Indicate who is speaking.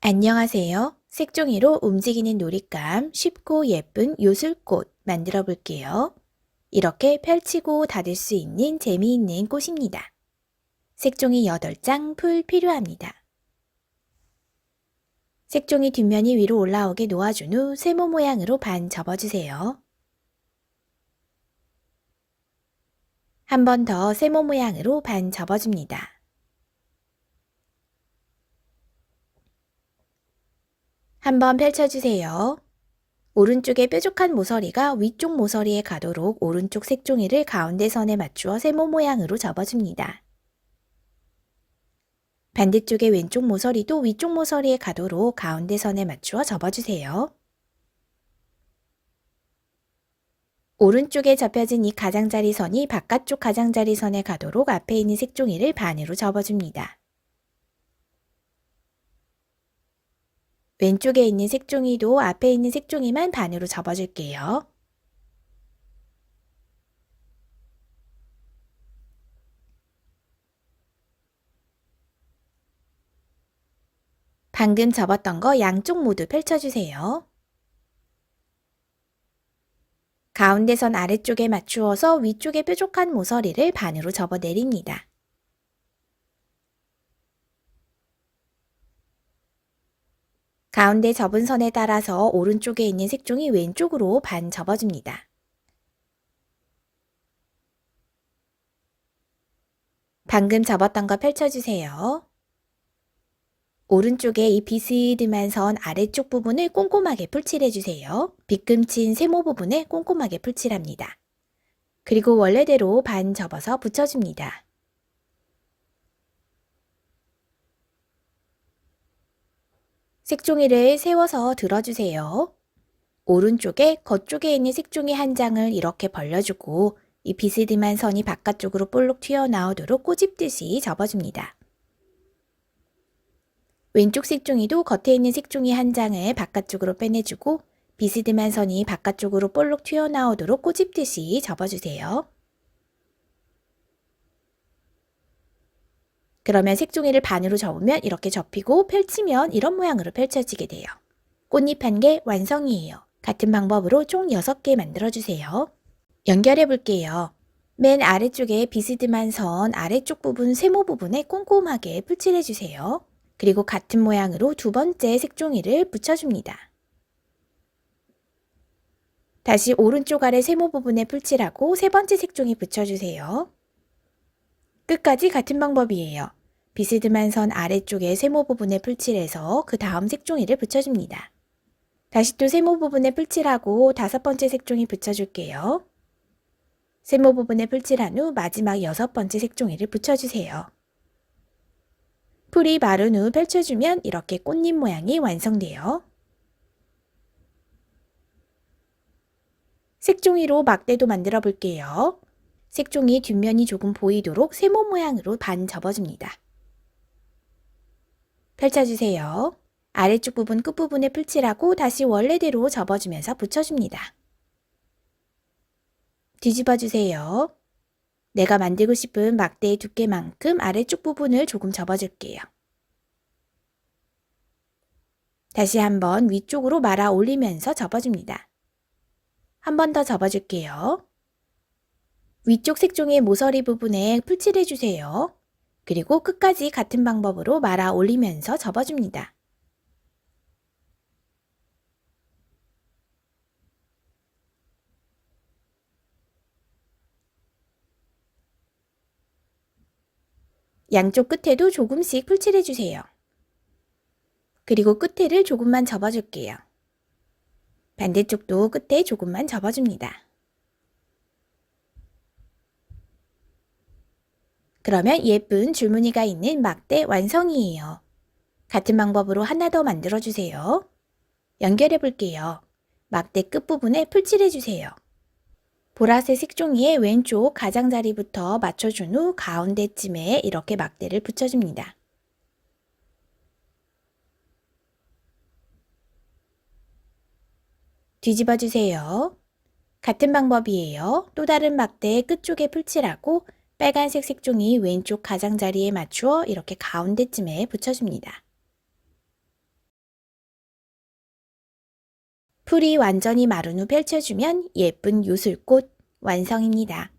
Speaker 1: 안녕하세요. 색종이로 움직이는 놀잇감 쉽고 예쁜 요술꽃 만들어 볼게요. 이렇게 펼치고 닫을 수 있는 재미있는 꽃입니다. 색종이 8장 풀 필요합니다. 색종이 뒷면이 위로 올라오게 놓아준 후 세모 모양으로 반 접어주세요. 한 번 더 세모 모양으로 반 접어줍니다. 한번 펼쳐주세요. 오른쪽에 뾰족한 모서리가 위쪽 모서리에 가도록 오른쪽 색종이를 가운데 선에 맞추어 세모 모양으로 접어줍니다. 반대쪽의 왼쪽 모서리도 위쪽 모서리에 가도록 가운데 선에 맞추어 접어주세요. 오른쪽에 접혀진 이 가장자리 선이 바깥쪽 가장자리 선에 가도록 앞에 있는 색종이를 반으로 접어줍니다. 왼쪽에 있는 색종이도 앞에 있는 색종이만 반으로 접어줄게요. 방금 접었던 거 양쪽 모두 펼쳐주세요. 가운데 선 아래쪽에 맞추어서 위쪽에 뾰족한 모서리를 반으로 접어 내립니다. 가운데 접은 선에 따라서 오른쪽에 있는 색종이 왼쪽으로 반 접어줍니다. 방금 접었던 거 펼쳐주세요. 오른쪽에 이 비스듬한 선 아래쪽 부분을 꼼꼼하게 풀칠해주세요. 빗금친 세모 부분에 꼼꼼하게 풀칠합니다. 그리고 원래대로 반 접어서 붙여줍니다. 색종이를 세워서 들어주세요. 오른쪽에 겉쪽에 있는 색종이 한 장을 이렇게 벌려주고 이 비스듬한 선이 바깥쪽으로 볼록 튀어나오도록 꼬집듯이 접어줍니다. 왼쪽 색종이도 겉에 있는 색종이 한 장을 바깥쪽으로 빼내주고 비스듬한 선이 바깥쪽으로 볼록 튀어나오도록 꼬집듯이 접어주세요. 그러면 색종이를 반으로 접으면 이렇게 접히고 펼치면 이런 모양으로 펼쳐지게 돼요. 꽃잎 한 개 완성이에요. 같은 방법으로 총 6개 만들어주세요. 연결해 볼게요. 맨 아래쪽에 비스듬한 선 아래쪽 부분 세모 부분에 꼼꼼하게 풀칠해 주세요. 그리고 같은 모양으로 두 번째 색종이를 붙여줍니다. 다시 오른쪽 아래 세모 부분에 풀칠하고 세 번째 색종이 붙여주세요. 끝까지 같은 방법이에요. 비스듬한 선 아래쪽에 세모 부분에 풀칠해서 그 다음 색종이를 붙여줍니다. 다시 또 세모 부분에 풀칠하고 다섯 번째 색종이 붙여줄게요. 세모 부분에 풀칠한 후 마지막 여섯 번째 색종이를 붙여주세요. 풀이 마른 후 펼쳐주면 이렇게 꽃잎 모양이 완성돼요. 색종이로 막대도 만들어 볼게요. 색종이 뒷면이 조금 보이도록 세모 모양으로 반 접어줍니다. 펼쳐주세요. 아래쪽 부분 끝부분에 풀칠하고 다시 원래대로 접어주면서 붙여줍니다. 뒤집어주세요. 내가 만들고 싶은 막대의 두께만큼 아래쪽 부분을 조금 접어줄게요. 다시 한번 위쪽으로 말아 올리면서 접어줍니다. 한 번 더 접어줄게요. 위쪽 색종의 모서리 부분에 풀칠해주세요. 그리고 끝까지 같은 방법으로 말아 올리면서 접어줍니다. 양쪽 끝에도 조금씩 풀칠해주세요. 그리고 끝에를 조금만 접어줄게요. 반대쪽도 끝에 조금만 접어줍니다. 그러면 예쁜 줄무늬가 있는 막대 완성이에요. 같은 방법으로 하나 더 만들어주세요. 연결해 볼게요. 막대 끝부분에 풀칠해 주세요. 보라색 색종이의 왼쪽 가장자리부터 맞춰준 후 가운데쯤에 이렇게 막대를 붙여줍니다. 뒤집어 주세요. 같은 방법이에요. 또 다른 막대의 끝쪽에 풀칠하고 빨간색 색종이 왼쪽 가장자리에 맞추어 이렇게 가운데쯤에 붙여줍니다. 풀이 완전히 마른 후 펼쳐주면 예쁜 요술꽃 완성입니다.